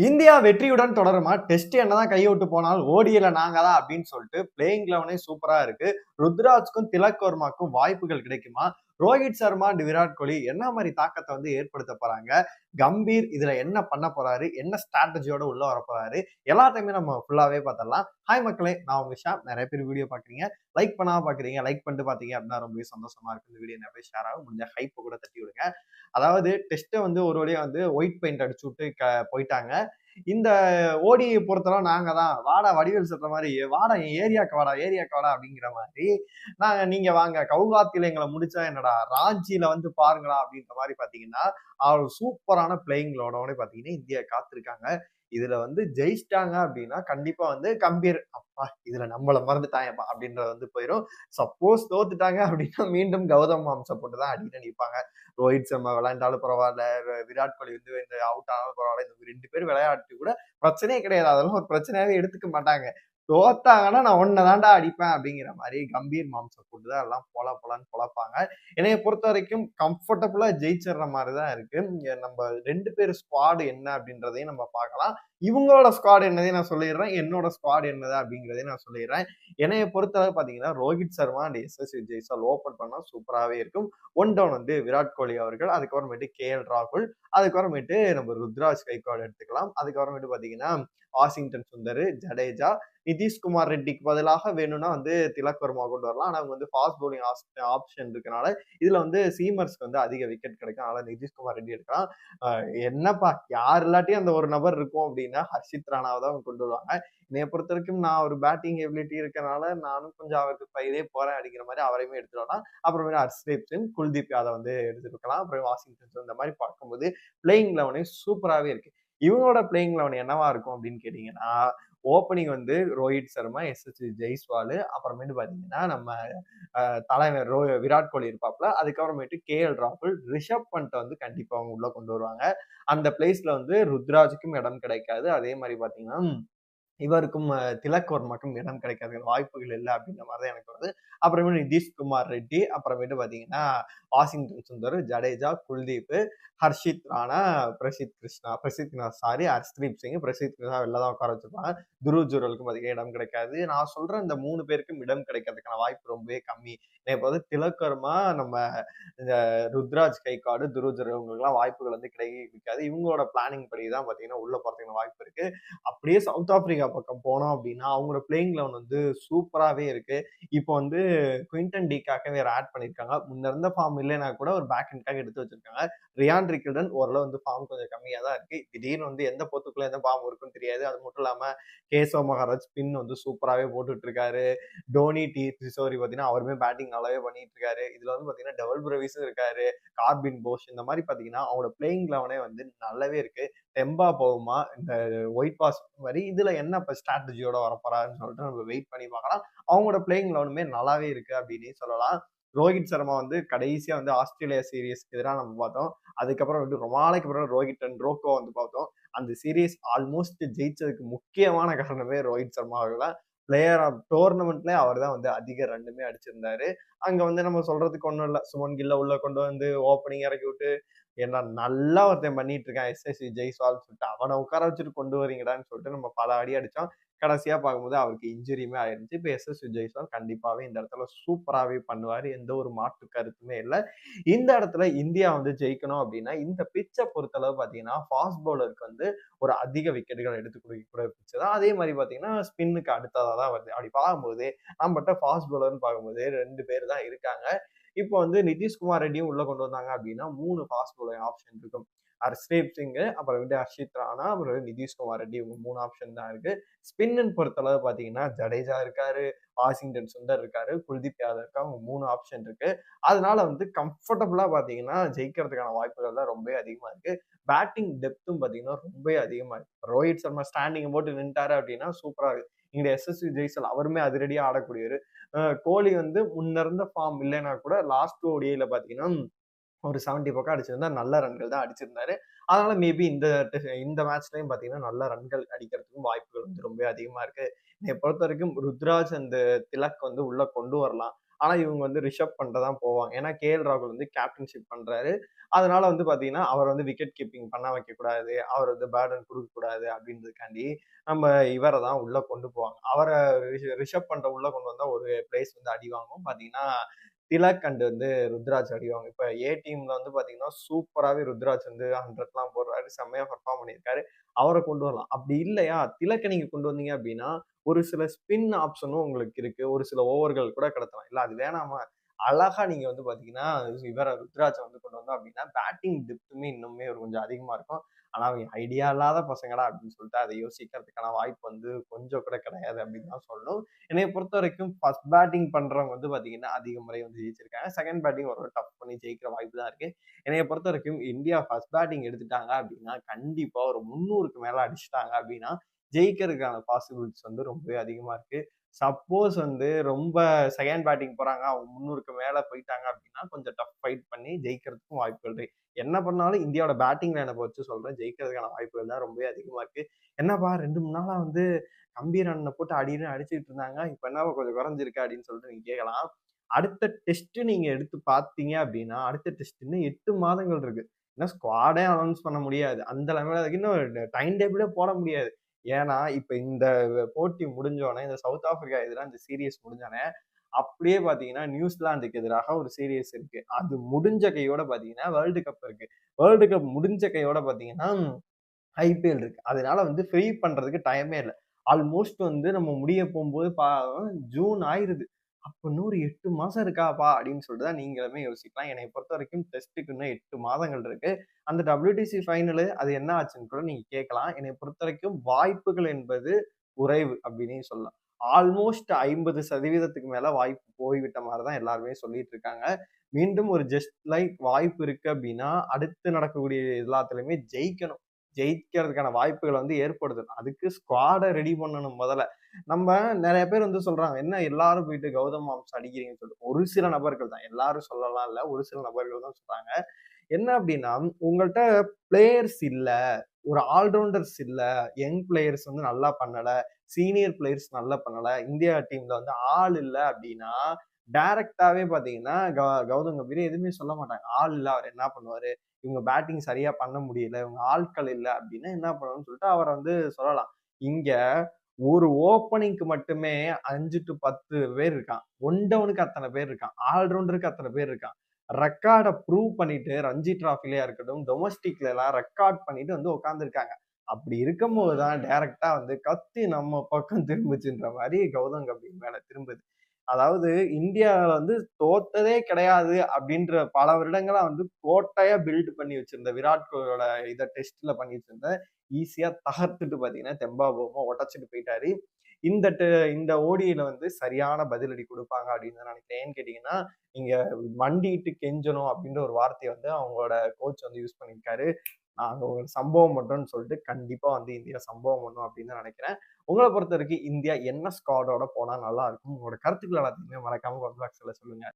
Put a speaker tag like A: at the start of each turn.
A: India வெற்றியுடன் தொடருமா? Test என்னதான் கைவிட்டு போனால் ஓடியில நாங்க தான் அப்படின்னு சொல்லிட்டு பிளேயிங் லெவனே சூப்பரா இருக்கு. ருத்ராஜ்க்கும் திலக் வர்மாக்கும் வாய்ப்புகள் கிடைக்குமா? ரோஹித் சர்மா அண்ட் விராட் கோலி என்ன மாதிரி தாக்கத்தை வந்து ஏற்படுத்த போறாங்க? கம்பீர் இதுல என்ன பண்ண போறாரு? என்ன ஸ்ட்ராட்டஜியோட உள்ள வர போறாரு? எல்லாத்தையுமே நம்ம ஃபுல்லாவே பார்த்தலாம் ஹாய் மக்களே நான் உங்க ஷாப் நிறைய பேர் வீடியோ பாக்குறீங்க லைக் பண்ணாம பாக்குறீங்க லைக் பண்ணிட்டு பாத்தீங்க அப்படின்னா ரொம்பவே சந்தோஷமா இருக்கு இந்த வீடியோ நிறைய ஷேர் ஆகும். முடிஞ்ச ஹைப்பை கூட தட்டி விடுங்க அதாவது டெஸ்ட்டை வந்து ஒரு வழியா வந்து ஒயிட் பெயிண்ட் அடிச்சு விட்டு க- போயிட்டாங்க. இந்த ஓடியை பொறுத்தளவு நாங்கள் தான். வாடா வடிவேல் சொல்ற மாதிரி வாடா என் ஏரியாக்கு வாடா ஏரியாக்கு வாடா அப்படிங்கிற மாதிரி நாங்க நீங்க வாங்க கவுகாத்தில எங்களை முடிச்சா என்னடா ராஞ்சியில் வந்து பாருங்களா அப்படின்ற மாதிரி பாத்தீங்கன்னா அவர் சூப்பரான பிளேயிங்களோட பாத்தீங்கன்னா இந்தியா காத்திருக்காங்க. இதுல வந்து ஜெயிச்சிட்டாங்க அப்படின்னா கண்டிப்பா வந்து கம்பீர் அப்பா இதுல நம்மள மறந்துட்டாங்கப்பா அப்படின்றது வந்து போயிடும் சப்போஸ் தோத்துட்டாங்க அப்படின்னா மீண்டும் கௌதம் மாம்ச போட்டு தான் அடிக்க நிற்பாங்க ரோஹித் சர்மா விளையாண்டாலும் பரவாயில்ல விராட் கோலி வந்து இந்த அவுட் ஆனாலும் பரவாயில்ல இந்த ரெண்டு பேரும் விளையாட்டு கூட பிரச்சனையே கிடையாது. அதெல்லாம் ஒரு பிரச்சனையாவே எடுத்துக்க மாட்டாங்க. தோத்தாங்கன்னா நான் ஒன்னை தாண்டா அடிப்பேன் அப்படிங்கிற மாதிரி கம்பீர் மாம்சம் போட்டு தான் எல்லாம் பொல பொலன்னு பொழப்பாங்க என்னைய பொறுத்த வரைக்கும் கம்ஃபர்டபுளா ஜெயிச்சிடுற மாதிரி தான் இருக்கு நம்ம ரெண்டு பேர் ஸ்குவாடு என்ன அப்படின்றதையும் நம்ம பார்க்கலாம். இவங்களோட ஸ்குவாட் என்னதையும் நான் சொல்லிடுறேன். என்னோட ஸ்குவாட் என்னது அப்படிங்கிறதையும் நான் சொல்லிடுறேன். என்னைய பொறுத்தளவு பார்த்தீங்கன்னா ரோஹித் சர்மா அண்ட் எஸ்எஸ்சி ஜெய்சால் ஓப்பன் பண்ணால் சூப்பராகவே இருக்கும். ஒன் டவுன் வந்து விராட் கோலி அவர்கள் அதுக்கப்புறமேட்டு கே எல் ராகுல் அதுக்கப்புறமேட்டு நம்ம ருத்ராஜ் கைக்வாட் எடுத்துக்கலாம். அதுக்கப்புறமேட்டு பார்த்தீங்கன்னா வாஷிங்டன் சுந்தர் ஜடேஜா நிதிஷ்குமார் ரெட்டிக்கு பதிலாக வேணும்னா வந்து திலக் வர்மா கொண்டு வரலாம். ஆனால் அவங்க வந்து ஃபாஸ்ட் பவுலிங் ஆப்ஷன் இருக்கனால இதுல வந்து சீமர்ஸ்க்கு வந்து அதிக விக்கெட் கிடைக்கும். அதனால நிதிஷ்குமார் ரெட்டி எடுக்கலாம். என்னப்பா யார் இல்லாட்டியும் அந்த ஒரு நபர் இருக்கும் அப்படின்னா ஹர்ஷித் ராணாவை தான் அவங்க கொண்டு வருவாங்க. என்னை பொறுத்த வரைக்கும் நான் ஒரு பேட்டிங் எபிலிட்டி இருக்கனால நானும் கொஞ்சம் அவருக்கு பயிரே போறேன் அப்படிங்கிற மாதிரி அவரையுமே எடுத்துடலாம் அப்புறமேட்டு ஹர்ஷ்தீப் சிங் குல்தீப் யாதவ் வந்து எடுத்துருக்கலாம் அப்புறம் வாஷிங்டன் இந்த மாதிரி பார்க்கும்போது பிளேயிங் லெவனே சூப்பராகவே இருக்கு. இவங்களோட பிளேயிங் லெவன் என்னவா இருக்கும் அப்படின்னு கேட்டீங்கன்னா ஓப்பனிங் வந்து ரோஹித் சர்மா எஸ்எஸ் ஜெய்ஸ்வால் அப்புறமேட்டு பார்த்தீங்கன்னா நம்ம தலைவர் ரோ விராட் கோலி இருப்பாப்ல அதுக்கப்புறமேட்டு கே. எல். ராகுல் ரிஷப் பண்ட்டை வந்து கண்டிப்பாக அவங்க உள்ளே கொண்டு வருவாங்க. அந்த பிளேஸில் வந்து ருத்ராஜுக்கும் இடம் கிடைக்காது. அதே மாதிரி பார்த்தீங்கன்னா இவருக்கும் திலக்வர்மாக்கும் இடம் கிடைக்காது வாய்ப்புகள் இல்லை அப்படின்ற மாதிரி தான் எனக்கு வருது. அப்புறமேட்டு நிதிஷ்குமார் ரெட்டி அப்புறமேட்டு பார்த்தீங்கன்னா வாஷிங்டன் சுந்தர் ஜடேஜா குல்தீப் ஹர்ஷித் ராணா பிரசித் கிருஷ்ணா பிரசித் கிருஷ்ணா சாரி ஹர்ஸ்தீப் சிங் பிரசித் கிருஷ்ணா வெளில தான் உட்கார வச்சிருப்பாங்க. துருவ் ஜுரலுக்கும் அதிக இடம் கிடைக்காது. நான் சொல்கிறேன் இந்த மூணு பேருக்கும் இடம் கிடைக்கிறதுக்கான வாய்ப்பு ரொம்பவே கம்மி. இப்போ வந்து திலக்வர்மா நம்ம இந்த ருத்ராஜ் கைகாடு துருவ் ஜுரல் இவங்களுக்குலாம் வாய்ப்புகள் வந்து கிடைக்காது. இவங்களோட பிளானிங் படி தான் பார்த்தீங்கன்னா உள்ள போறதுக்கான வாய்ப்பு இருக்கு. அப்படியே சவுத் ஆப்பிரிக்கா பக்கம் போனோம் அப்படின்னா அவங்களோட பிளேயிங் லெவன் வந்து சூப்பராகவே இருக்கு. இப்போ வந்து குயின்டன் டிக்காக வேற ஆட் பண்ணியிருக்காங்க முன்ன இருந்த ஃபார்ம் இல்லைனா கூட ஒரு பேக் அண்ட்காக எடுத்து வச்சிருக்காங்க. ரியான் ரிக்கில்டன் ஓரளவு வந்து ஃபார்ம் கொஞ்சம் கம்மியாக தான் இருக்கு. திடீர்னு வந்து எந்த பொத்துக்குள்ள எந்த ஃபார்ம் இருக்குன்னு தெரியாது. அது மட்டும் இல்லாமல் கேசவ மகாராஜ் பின் வந்து சூப்பராகவே போட்டுட்டு இருக்காரு. டோனி டி திசோரி பார்த்தீங்கன்னா அவருமே பேட்டிங் நல்லாவே பண்ணிட்டு இருக்காரு. இதுல வந்து பார்த்தீங்கன்னா டபுள் பிரவிஸும் இருக்காரு. கார்பின் போஷ் இந்த மாதிரி பார்த்தீங்கன்னா அவங்களோட பிளேயிங் லெவனே வந்து நல்லாவே இருக்கு. டெம்பா போகுமா? இந்த ஒயிட் பாஸ் மாதிரி இதுல என்ன இப்போ ஸ்ட்ராட்டஜியோட வரப்போறாருன்னு சொல்லிட்டு நம்ம வெயிட் பண்ணி பார்க்கலாம். அவங்களோட பிளேயிங் லெவனுமே நல்லாவே இருக்கு அப்படின்னு சொல்லலாம். ரோஹித் சர்மா வந்து கடைசியா வந்து ஆஸ்திரேலியா சீரீஸ்க்கு எதிராக நம்ம பார்த்தோம். அதுக்கப்புறம் வந்து ரொம்ப நாளைக்கு அப்புறம் ரோஹித் அண்ட் ரோக்கோ வந்து பார்த்தோம். அந்த சீரீஸ் ஆல்மோஸ்ட் ஜெயிச்சதுக்கு முக்கியமான காரணமே ரோஹித் சர்மா அவர்கள் தான். பிளேயர் ஆஃப் டோர்னமெண்ட்ல அவர் தான் வந்து அதிக ரெண்டுமே அடிச்சிருந்தாரு. அங்க வந்து நம்ம சொல்றதுக்கு ஒன்றும் இல்லை. சுமன் கில்ல உள்ள கொண்டு வந்து ஓப்பனிங் இறக்கி விட்டு ஏன்னா நல்லா ஒருத்தன் பண்ணிட்டு இருக்கான் எஸ்எஸ்சி ஜெய்ஸ்வால் சொல்லிட்டு அவனை உட்கார வச்சுட்டு கொண்டு வரீங்கடான்னு சொல்லிட்டு நம்ம பல அடி அடித்தோம் கடைசியாக பார்க்கும்போது அவருக்கு இன்ஜுரியுமே ஆயிருந்துச்சு. இப்போ எஸ்எஸ்சி ஜெய்ஸ்வால் கண்டிப்பாகவே இந்த இடத்துல சூப்பராகவே பண்ணுவார். எந்த ஒரு மாற்று கருத்துமே இல்லை. இந்த இடத்துல இந்தியா வந்து ஜெயிக்கணும் அப்படின்னா இந்த பிச்சை பொறுத்தளவு பார்த்தீங்கன்னா ஃபாஸ்ட் பவுலருக்கு வந்து ஒரு அதிக விக்கெட்டுகள் எடுத்து கொடுக்கக்கூடிய பிச்சு தான் அதே மாதிரி பார்த்தீங்கன்னா ஸ்பின்னுக்கு அடுத்ததாக தான் வருது. அப்படி பார்க்கும்போது நம்மகிட்ட ஃபாஸ்ட் பவுலர்னு பார்க்கும்போது ரெண்டு பேர் தான் இருக்காங்க. இப்போ வந்து நிதிஷ்குமார் ரெட்டியும் உள்ள கொண்டு வந்தாங்க அப்படின்னா மூணு ஃபாஸ்ட் போலிங் ஆப்ஷன் இருக்கும். ஹர்ஷ்தீப் சிங் அப்புறம் வந்து ஹர்ஷித் ராணா அப்புறம் நிதிஷ்குமார் ரெட்டி இவங்க மூணு ஆப்ஷன் தான் இருக்கு. ஸ்பின்னு பொறுத்தளவு பார்த்தீங்கன்னா ஜடேஜா இருக்காரு வாஷிங்டன் சுந்தர் இருக்காரு குல்தீப் யாதவ் இருக்கா அவங்க மூணு ஆப்ஷன் இருக்கு. அதனால வந்து கம்ஃபர்டபுளா பார்த்தீங்கன்னா ஜெயிக்கிறதுக்கான வாய்ப்புகள் தான் ரொம்ப அதிகமா இருக்கு. பேட்டிங் டெப்த்தும் பார்த்தீங்கன்னா ரொம்ப அதிகமா இருக்கு. ரோஹித் சர்மா ஸ்டாண்டிங் போட்டு நின்ட்டாரு அப்படின்னா சூப்பரா இருக்கு. இங்க எஸ்எஸ்வி ஜெய்சல் அவருமே அதிரடியா ஆடக்கூடியவர். கோலி வந்து முன்ன இருந்த ஃபார்ம் இல்லைன்னா கூட லாஸ்ட் ஓடியில பார்த்தீங்கன்னா ஒரு செவன்டி பக்கம் அடிச்சிருந்தா நல்ல ரன்கள் தான் அடிச்சிருந்தாரு. அதனால மேபி இந்த இந்த மேட்ச்லயும் பாத்தீங்கன்னா நல்ல ரன்கள் அடிக்கிறதுக்கும் வாய்ப்புகள் வந்து ரொம்ப அதிகமா இருக்கு. என்னை பொறுத்த வரைக்கும் ருத்ராஜ் அந்த திலக் வந்து உள்ள கொண்டு வரலாம். ஆனால் இவங்க வந்து ரிஷப் பண்ணிட்டு தான் போவாங்க. ஏன்னா கே. எல். ராகுல் வந்து கேப்டன்ஷிப் பண்ணுறாரு அதனால வந்து பார்த்தீங்கன்னா அவர் வந்து விக்கெட் கீப்பிங் பண்ண வைக்கக்கூடாது. அவர் வந்து பேர்டன் கொடுக்கக்கூடாது அப்படின்றதுக்காண்டி நம்ம இவரை தான் உள்ளே கொண்டு போவாங்க. அவரை ரிஷப் பண்ணுற உள்ளே கொண்டு வந்தால் ஒரு பிளேஸ் வந்து அடி வாங்கும். பார்த்தீங்கன்னா திலக் அண்ட் வந்து ருத்ராஜ் அடிவாங்க. இப்போ ஏ டீம்ல வந்து பார்த்தீங்கன்னா சூப்பராகவே ருத்ராஜ் வந்து ஹண்ட்ரட்லாம் போடுறாரு. செம்மையா பர்ஃபார்ம் பண்ணியிருக்காரு. அவரை கொண்டு வரலாம். அப்படி இல்லையா? திலக்கை நீங்க கொண்டு வந்தீங்க அப்படின்னா ஒரு சில ஸ்பின் ஆப்ஷனும் உங்களுக்கு இருக்கு. ஒரு சில ஓவர்கள் கூட கடத்தலாம். இல்லை அது வேணாமா? அழகா நீங்க வந்து பாத்தீங்கன்னா இவரை ருத்ராஜை வந்து கொண்டு வந்தோம் அப்படின்னா பேட்டிங் டெப்த்துமே இன்னுமே ஒரு கொஞ்சம் அதிகமா இருக்கும். ஆனா அவங்க ஐடியா இல்லாத பசங்கடா அப்படின்னு சொல்லிட்டு அதை யோசிக்கிறதுக்கான வாய்ப்பு வந்து கொஞ்சம் கூட கிடையாது அப்படின்னு தான் சொல்லணும். என்னை பொறுத்த வரைக்கும் ஃபர்ஸ்ட் பேட்டிங் பண்றவங்க வந்து பாத்தீங்கன்னா அதிக முறை வந்து ஜெயிச்சிருக்காங்க. செகண்ட் பேட்டிங் ஒரு டஃப் பண்ணி ஜெயிக்கிற வாய்ப்பு தான் இருக்கு. என்னைய பொறுத்த வரைக்கும் இந்தியா ஃபர்ஸ்ட் பேட்டிங் எடுத்துட்டாங்க அப்படின்னா கண்டிப்பா ஒரு முந்நூறுக்கு மேல அடிச்சுட்டாங்க அப்படின்னா ஜெயிக்கிறதுக்கான பாசிபிலிட்டிஸ் வந்து ரொம்பவே அதிகமாக இருக்குது சப்போஸ் வந்து ரொம்ப செகண்ட் பேட்டிங் போறாங்க அவங்க முன்னூறுக்கு மேல போயிட்டாங்க அப்படின்னா கொஞ்சம் டஃப் ஃபைட் பண்ணி ஜெயிக்கிறதுக்கும் வாய்ப்புகள் இருக்கு. என்ன பண்ணாலும் இந்தியாவோட பேட்டிங் லைனை வச்சு சொல்றேன் ஜெயிக்கிறதுக்கான வாய்ப்புகள் தான் ரொம்பவே அதிகமா இருக்கு. என்னப்பா ரெண்டு மூணு நாளா வந்து கம்பீர் ரன்னை போட்டு அடின்னு அடிச்சுட்டு இருந்தாங்க இப்ப என்னப்பா கொஞ்சம் குறைஞ்சிருக்கு அப்படின்னு சொல்லிட்டு நீங்க கேட்கலாம். அடுத்த டெஸ்ட் நீங்க எடுத்து பார்த்தீங்க அப்படின்னா அடுத்த டெஸ்ட்னு எட்டு மாதங்கள் இருக்கு. இன்னும் ஸ்குவாடே அனௌன்ஸ் பண்ண முடியாது. அந்த லெவலில் இன்னும் டைம் டேபிளே போட முடியாது. ஏன்னா இப்ப இந்த போட்டி முடிஞ்சோடனே இந்த சவுத் ஆப்பிரிக்கா எதிராக இந்த சீரியஸ் முடிஞ்சோடனே அப்படியே பாத்தீங்கன்னா நியூசிலாந்துக்கு எதிராக ஒரு சீரியஸ் இருக்கு. அது முடிஞ்ச கையோட பாத்தீங்கன்னா வேர்ல்டு கப் இருக்கு. வேர்ல்டு கப் முடிஞ்ச கையோட பாத்தீங்கன்னா ஐபிஎல் இருக்கு. அதனால வந்து ஃப்ரீ பண்றதுக்கு டைமே இல்லை. ஆல்மோஸ்ட் வந்து நம்ம முடிய போகும்போது பா ஜூன் ஆயிருது. அப்போ நூறு எட்டு மாதம் இருக்காப்பா அப்படின்னு சொல்லிட்டு தான் நீங்களுமே யோசிக்கலாம். என்னை பொறுத்த வரைக்கும் டெஸ்ட்டுக்கு இன்னும் எட்டு மாதங்கள் இருக்கு. அந்த டபிள்யூடிசி ஃபைனலு அது என்ன ஆச்சுன்னு கூட நீங்க கேட்கலாம். என்னை பொறுத்த வரைக்கும் வாய்ப்புகள் என்பது குறைவு அப்படின்னு சொல்லலாம். ஆல்மோஸ்ட் ஐம்பது சதவீதத்துக்கு மேல வாய்ப்பு போய்விட்ட மாதிரி தான் எல்லாருமே சொல்லிட்டு இருக்காங்க. மீண்டும் ஒரு ஜஸ்ட் லைக் வாய்ப்பு இருக்கு அப்படின்னா அடுத்து நடக்கக்கூடிய எல்லாத்துலயுமே ஜெயிக்கணும். ஜெயிக்கிறதுக்கான வாய்ப்புகளை வந்து ஏற்படுத்தணும். அதுக்கு ஸ்குவாடை ரெடி பண்ணணும் முதல்ல. நம்ம நிறைய பேர் வந்து சொல்றாங்க என்ன எல்லாரும் போயிட்டு கௌதம் மாம்சம் அடிக்கிறீங்கன்னு சொல்லிட்டு. ஒரு சில நபர்கள் தான். எல்லாரும் சொல்லலாம் இல்ல ஒரு சில நபர்கள் தான் சொல்றாங்க. என்ன அப்படின்னா உங்கள்கிட்ட பிளேயர்ஸ் இல்ல ஒரு ஆல்ரவுண்டர்ஸ் இல்ல யங் பிளேயர்ஸ் வந்து நல்லா பண்ணல சீனியர் பிளேயர்ஸ் நல்லா பண்ணல இந்தியா டீம்ல வந்து ஆள் இல்ல அப்படின்னா டைரக்டாவே பாத்தீங்கன்னா கௌதம் கம்பீர் எதுவுமே சொல்ல மாட்டாங்க. ஆள் இல்ல அவர் என்ன பண்ணுவாரு? இவங்க பேட்டிங் சரியா பண்ண முடியல இவங்க ஆட்கள் இல்லை அப்படின்னா என்ன பண்ணணும்னு சொல்லிட்டு அவரை வந்து சொல்லலாம். இங்க ஒரு ஓப்பனிங்க்கு மட்டுமே அஞ்சு டு பத்து பேர் இருக்கான். ஒன் டவுனுக்கு அத்தனை பேர் இருக்கான். ஆல்ரவுண்டருக்கு அத்தனை பேர் இருக்கான். ரெக்கார்டை ப்ரூவ் பண்ணிட்டு ரஞ்சி டிராஃபிலயா இருக்கட்டும் டொமஸ்டிக்ல எல்லாம் ரெக்கார்ட் பண்ணிட்டு வந்து உட்காந்துருக்காங்க அப்படி இருக்கும் போதுதான் டைரக்டா வந்து கத்தி நம்ம பக்கம் திரும்புச்சுன்ற மாதிரி கௌதம் கம்பீர் மேல திரும்புது. அதாவது இந்தியாவில் வந்து தோத்ததே கிடையாது அப்படின்ற பல வருடங்களா வந்து கோட்டையா பில்ட் பண்ணி வச்சிருந்த விராட் கோலியோட இதை டெஸ்ட்ல பண்ணி வச்சிருந்த ஈஸியா தகர்த்துட்டு பாத்தீங்கன்னா தெம்பாபோமா உடச்சிட்டு போயிட்டாரு. இந்த இந்த ஓடியில வந்து சரியான பதிலடி கொடுப்பாங்க அப்படின்னு நினைக்கிறேன். ஏன்னு கேட்டீங்கன்னா நீங்க மண்டிட்டு கெஞ்சணும் அப்படின்ற ஒரு வார்த்தையை வந்து அவங்களோட கோச் வந்து யூஸ் பண்ணியிருக்காரு. அங்கே ஒரு சம்பவம் மட்டும்னு சொல்லிட்டு கண்டிப்பாக வந்து இந்தியா சம்பவம் பண்ணும் அப்படின்னு தான் நினைக்கிறேன். உங்களை பொறுத்த வரைக்கும் இந்தியா என்ன ஸ்குவாடோட போனால் நல்லா இருக்கும்? உங்களோட கருத்துக்கள் எல்லாத்தையுமே மறக்காம கமெண்ட் பாக்ஸில் சொல்லுங்கள்